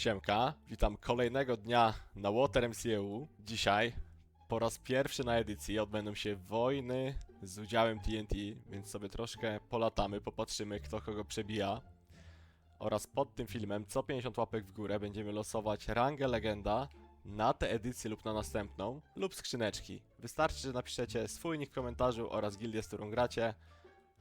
Siemka, witam kolejnego dnia na Water MCU. Dzisiaj po raz pierwszy na edycji odbędą się wojny z udziałem TNT, więc sobie troszkę polatamy, popatrzymy kto kogo przebija. Oraz pod tym filmem co 50 łapek w górę będziemy losować rangę legenda na tę edycję lub na następną, lub skrzyneczki. Wystarczy, że napiszecie swój nick w komentarzu oraz gildię, z którą gracie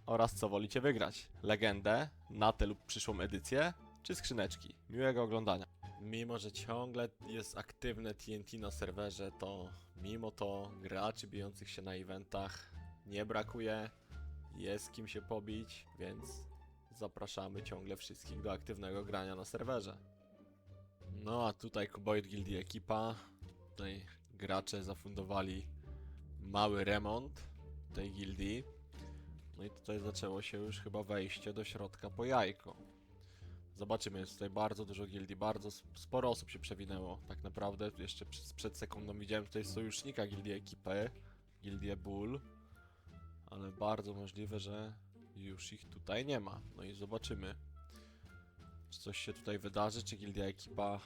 oraz co wolicie wygrać. Legendę na tę lub przyszłą edycję, czy skrzyneczki. Miłego oglądania. Mimo, że ciągle jest aktywne TNT na serwerze, to mimo to graczy bijących się na eventach nie brakuje. Jest kim się pobić, więc zapraszamy ciągle wszystkich do aktywnego grania na serwerze. No a tutaj Kuboid Guildie ekipa. Tutaj gracze zafundowali mały remont tej gildii. No i tutaj zaczęło się już chyba wejście do środka po jajko. Zobaczymy, jest tutaj bardzo dużo gildii, bardzo sporo osób się przewinęło. Tak naprawdę jeszcze przed, przed sekundą widziałem tutaj sojusznika gildii ekipy, gildię Bull. Ale bardzo możliwe, że już ich tutaj nie ma. No i zobaczymy, czy coś się tutaj wydarzy, czy gildia ekipa,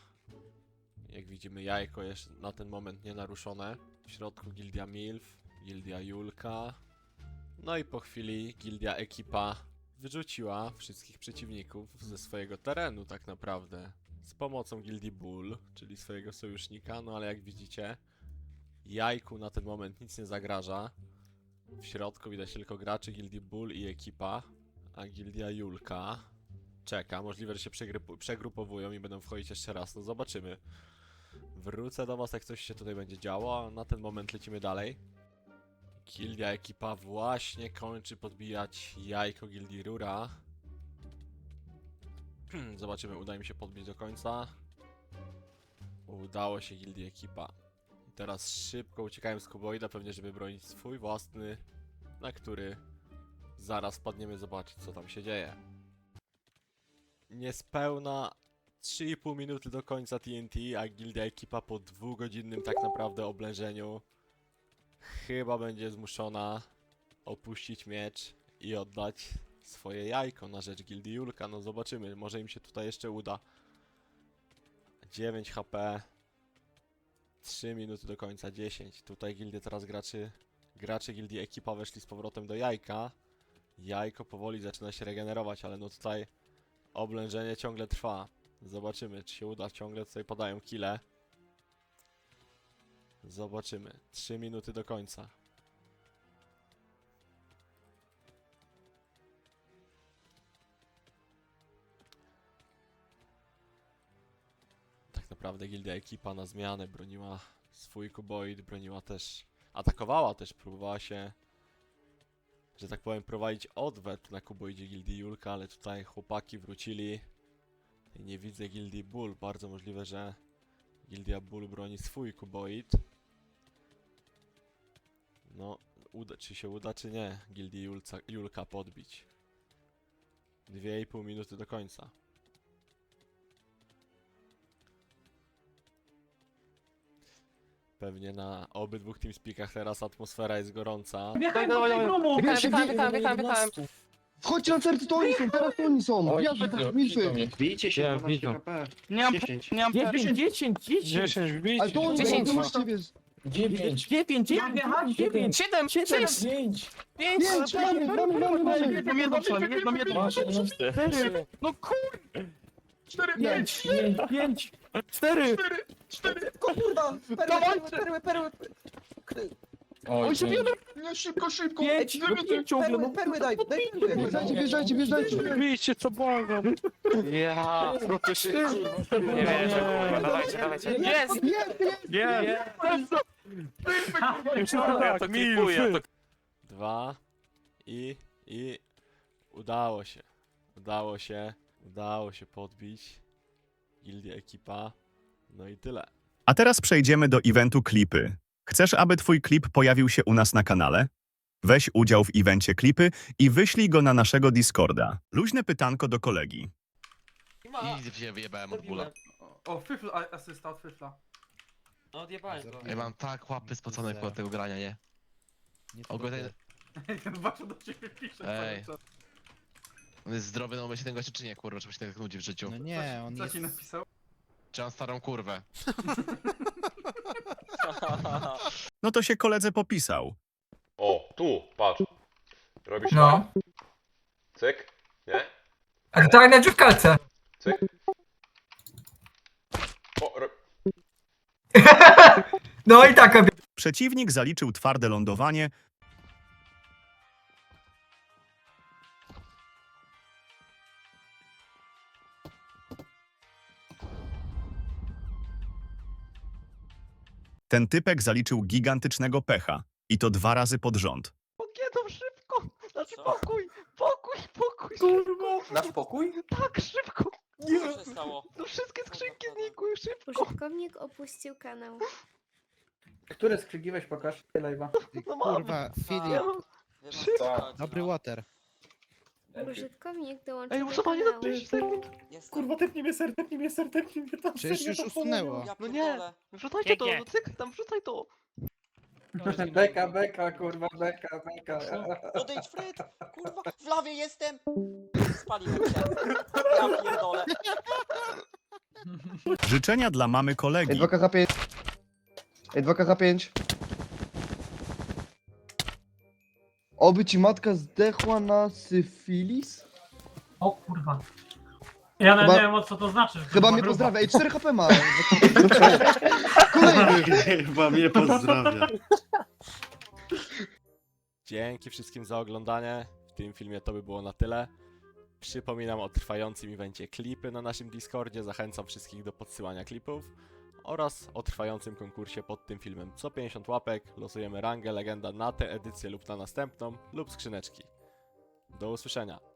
jak widzimy jajko jest na ten moment nienaruszone. W środku gildia Milf, gildia Julka. No i po chwili gildia ekipa wyrzuciła wszystkich przeciwników ze swojego terenu tak naprawdę. Z pomocą gildii Bull, czyli swojego sojusznika, no ale jak widzicie, jajku na ten moment nic nie zagraża. W środku widać tylko graczy gildii Bull i ekipa, a gildia Julka czeka. Możliwe, że się przegrupowują i będą wchodzić jeszcze raz, no zobaczymy. Wrócę do was, jak coś się tutaj będzie działo, na ten moment lecimy dalej. Gildia ekipa właśnie kończy podbijać jajko gildii Rura. Zobaczymy, uda mi się podbić do końca. Udało się gildii ekipa. I teraz szybko uciekałem z kuboida, pewnie żeby bronić swój własny, na który zaraz padniemy zobaczyć co tam się dzieje. Niespełna 3,5 minuty do końca TNT, a gildia ekipa po dwugodzinnym tak naprawdę oblężeniu chyba będzie zmuszona opuścić miecz i oddać swoje jajko na rzecz gildii Julka. No zobaczymy, może im się tutaj jeszcze uda. 9 HP. 3 minuty do końca, 10. Tutaj gildie teraz graczy, gracze gildii ekipa weszli z powrotem do jajka. Jajko powoli zaczyna się regenerować, ale no tutaj oblężenie ciągle trwa. Zobaczymy, czy się uda. Ciągle tutaj podają kile. Zobaczymy. 3 minuty do końca. Tak naprawdę gildia ekipa na zmianę broniła swój kuboid, broniła też, atakowała też, próbowała się, że tak powiem, prowadzić odwet na kuboidzie gildii Julka, ale tutaj chłopaki wrócili. I nie widzę gildii Bull, bardzo możliwe, że gildia Bull broni swój kuboid. No, uda, czy się uda, czy nie, gildii Julca, Julka podbić. 2,5 minuty do końca. Pewnie na obydwu TeamSpeakach teraz atmosfera jest gorąca. Wjechałem do domu! Wjechałem, wjechałem, wjechałem, wjechałem, wjechałem. Chodźcie na serce, to oni są, teraz to oni są. Ja tak, milfy. Bijcie się, Ja 12 widzę. Nie mam, 10. nie mam 10, 10, 10, 10 wbić. Ale to oni są, Dziesięć. to możecie wiesz. 9. 9, 9, 9, 7, 7, 6, 5. 5, Pięć, mamy, mamy, mamy, mamy. Jedną, jedną strzelam, jedną, jedną. Masz 4, no kur... 5, 5, 4, Kurwa, Dawaj. perły, perły, Oj, Oj, się pięć. Nie, szybko, szybko. 5, no 5 ciągle, no perły daj, daj. Wjeżdżajcie, wjeżdżajcie, wjeżdżajcie. Bijcie, co błagam. Ja, No to się... nie wierzę, kurwa, dawajcie, dawajcie. jest! Jest, jest. Nie. Ja to tak, klipuję, ja to Dwa i i udało się. Udało się. Udało się podbić. Gildia ekipa. No i tyle. A teraz przejdziemy do eventu klipy. Chcesz, aby twój klip pojawił się u nas na kanale? Weź udział w evencie klipy i wyślij go na naszego Discorda. Luźne pytanko do kolegi. I się wyjebałem od bóla. O, fyfl, a- asysta od fyfla. No odjebałem go. Ja mam tak łapy spocone koło tego grania, nie? Ogólnie Zobaczę do ciebie pisze Ej. cały czas. on jest zdrowy, no się ten gościu czy nie, kurwa, żeby się tak nudzi w życiu. No nie, on Co jest... ci napisał? Czy mam starą kurwę? No to się koledze popisał. O, tu, patrz. Robisz No. Cyk, nie? A to na dziewkalce. Cyk. O, ro... No i tak, obie- Przeciwnik zaliczył twarde lądowanie, Ten typek zaliczył gigantycznego pecha. I to dwa razy pod rząd. Pokiedą szybko! Znaczy pokój! Pokój, pokój! Nasz pokój? Tak, szybko! Co się stało? No wszystkie skrzynki znikły, szybko! Użytkownik opuścił kanał. Które skrzygiłeś, pokaż live'a. No mam! Kurwa, Filip, Szybko! dobry water. Użytkownik dołączył Ej, do muszę panie na kanału. 5 sekund! Kurwa, tepnij mnie ser, tepnij mnie ser, tepnij mnie tam. Przecież już usunęło. No nie! Wrzucajcie to, no cyk, tam wrzucaj to! Beka, beka, kurwa, beka, beka. Odejdź Fred! Kurwa, w lawie jestem! Spaliłem się. Ja pierdolę. Życzenia dla mamy kolegi. 2KH5. Ej, 2KH5. Oby ci matka zdechła na syfilis? O kurwa. Ja nawet Chyba- nie wiem o co to znaczy. Chyba mnie pozdrawia. Ej, 4 HP ma. Kolejny. Chyba mnie pozdrawia. Dzięki wszystkim za oglądanie. W tym filmie to by było na tyle. Przypominam o trwającym evencie klipy na naszym Discordzie. Zachęcam wszystkich do podsyłania klipów. Oraz o trwającym konkursie pod tym filmem. Co 50 łapek losujemy rangę legenda na tę edycję lub na następną lub skrzyneczki. Do usłyszenia.